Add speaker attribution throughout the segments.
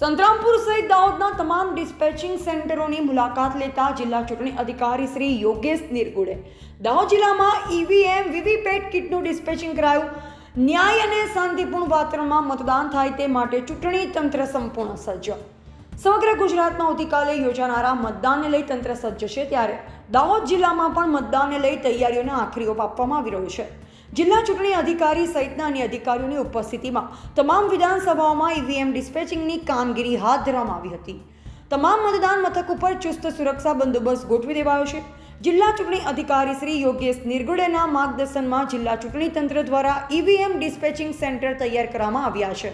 Speaker 1: સંતરામપુર સહિત દાહોદના તમામ ડિસ્પેચિંગ સેન્ટરોની મુલાકાત લેતા જિલ્લા ચૂંટણી અધિકારી યોગેશ નિરગુડે. દાહોદ જિલ્લામાં ઈવીએમ, વીવીપેટ કિટનું ડિસ્પેચિંગ કરાયું. ન્યાય અને શાંતિપૂર્ણ વાતાવરણમાં મતદાન થાય તે માટે ચૂંટણી તંત્ર સંપૂર્ણ સજ્જ. સમગ્ર ગુજરાતમાં આવતીકાલે યોજાનારા મતદાનને લઈ તંત્ર સજ્જ છે ત્યારે દાહોદ જિલ્લામાં પણ મતદાનને લઈ તૈયારીઓને આખરી ઓપ આપવામાં આવી રહ્યો છે. જિલ્લા ચૂંટણી અધિકારી સહિતના અન્ય અધિકારીઓની ઉપસ્થિતિમાં તમામ વિધાનસભાઓમાં ઈવીએમ ડિસ્પેચિંગની કામગીરી હાથ ધરવામાં આવી હતી. તમામ મતદાન મથક ઉપર ચુસ્ત સુરક્ષા બંદોબસ્ત ગોઠવી દેવાયો છે. જિલ્લા ચૂંટણી અધિકારી શ્રી યોગેશ નિર્ગુડેના માર્ગદર્શનમાં જિલ્લા ચૂંટણી તંત્ર દ્વારા ઈવીએમ ડિસ્પેચિંગ સેન્ટર તૈયાર કરવામાં આવ્યા છે.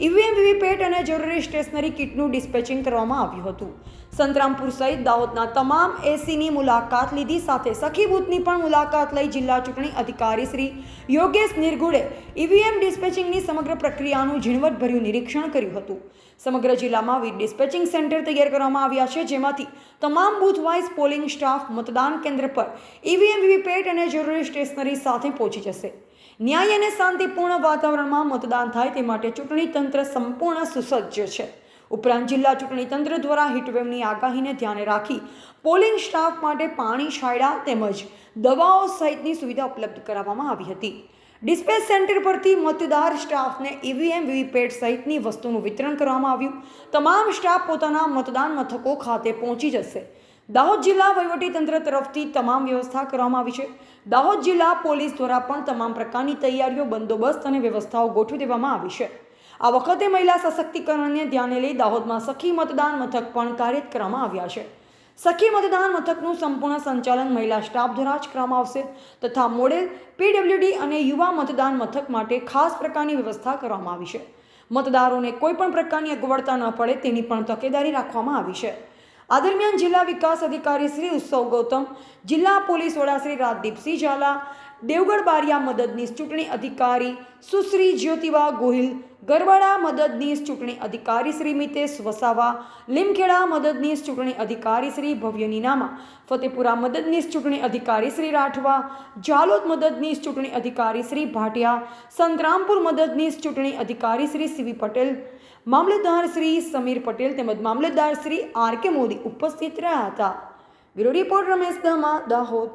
Speaker 1: ઈવીએમ વીવીપેટ અને જરૂરી સ્ટેશનરી કિટનું ડિસ્પેચિંગ કરવામાં આવ્યું હતું. સંતરામપુર સહિત દાહોદના તમામ એસીની મુલાકાત લીધી. સાથે સખી બૂથની પણ મુલાકાત લઈ જિલ્લા ચૂંટણી અધિકારી શ્રી યોગેશ નિર્ગુડે ઈવીએમ ડિસ્પેચિંગની સમગ્ર પ્રક્રિયાનું ઝીણવટભર્યું નિરીક્ષણ કર્યું હતું. સમગ્ર જિલ્લામાં વીજ ડિસ્પેચિંગ સેન્ટર તૈયાર કરવામાં આવ્યા છે, જેમાંથી તમામ બૂથ વાઇઝ પોલિંગ સ્ટાફ, મતદાન કેન્દ્ર પર ઈવીએમ વીવીપેટ અને જરૂરી સ્ટેશનરી સાથે પહોંચી જશે. ન્યાય અને શાંતિપૂર્ણ વાતાવરણમાં મતદાન થાય તે માટે ચૂંટણી તંત્ર સંપૂર્ણ સુસજ્જ છે. ઉપરાંત જિલ્લા ચૂંટણી તંત્ર દ્વારા હીટવેવની આગાહીને ધ્યાને રાખી પોલિંગ સ્ટાફ માટે પાણી, છાંયડા તેમજ દવાઓ સહિતની સુવિધા ઉપલબ્ધ કરાવવામાં આવી હતી. ડિસ્પેચ સેન્ટર પરથી મતદાર સ્ટાફને ઈવીએમ, વીવીપેટ સહિતની વસ્તુનું વિતરણ કરવામાં આવ્યું. તમામ સ્ટાફ પોતાના મતદાન મથકો ખાતે પહોંચી જશે. દાહોદ જિલ્લા વહીવટીતંત્ર તરફથી તમામ વ્યવસ્થા કરવામાં આવી છે. દાહોદ જિલ્લા પોલીસ દ્વારા પણ તમામ પ્રકારની તૈયારીઓ, બંદોબસ્ત અને વ્યવસ્થાઓ ગોઠવી દેવામાં આવી છે. આ વખતે મહિલા સશક્તિકરણને ધ્યાને લઈ દાહોદમાં સખી મતદાન મથક પણ કાર્યરત કરવામાં આવ્યા છે. સખી મતદાન મથકનું સંપૂર્ણ સંચાલન મહિલા સ્ટાફ દ્વારા જ કરવામાં આવશે તથા મોડેલ, પીડબ્લ્યુડી અને યુવા મતદાન મથક માટે ખાસ પ્રકારની વ્યવસ્થા કરવામાં આવી છે. મતદારોને કોઈપણ પ્રકારની અગવડતા ન પડે તેની પણ તકેદારી રાખવામાં આવી છે. આ દરમિયાન જિલ્લા વિકાસ અધિકારી શ્રી ઉત્સવ ગૌતમ, જિલ્લા પોલીસ વડા શ્રી રાજદીપસિંહ ઝાલા, દેવગઢ બારિયા મદદનીશ ચૂંટણી અધિકારી સુશ્રી જ્યોતિબા ગોહિલ ગરવાડા મદદનીશ ચૂંટણી અધિકારી શ્રી મિતેશ વસાવા, લીમખેડા મદદનીશ ચૂંટણી અધિકારી શ્રી ભવ્ય નીનામા, ફતેપુરા મદદનીશ ચૂંટણી અધિકારી શ્રી રાઠવા જાલોદ મદદનીશ ચૂંટણી અધિકારી શ્રી ભાટિયા, સંતરામપુર મદદનીશ ચૂંટણી અધિકારી શ્રી સીવી પટેલ, મામલતદાર શ્રી સમીર પટેલ તેમજ મામલતદાર શ્રી આર કે મોદી ઉપસ્થિત રહ્યા હતા. Bureau report Ramesh Dama Dahod.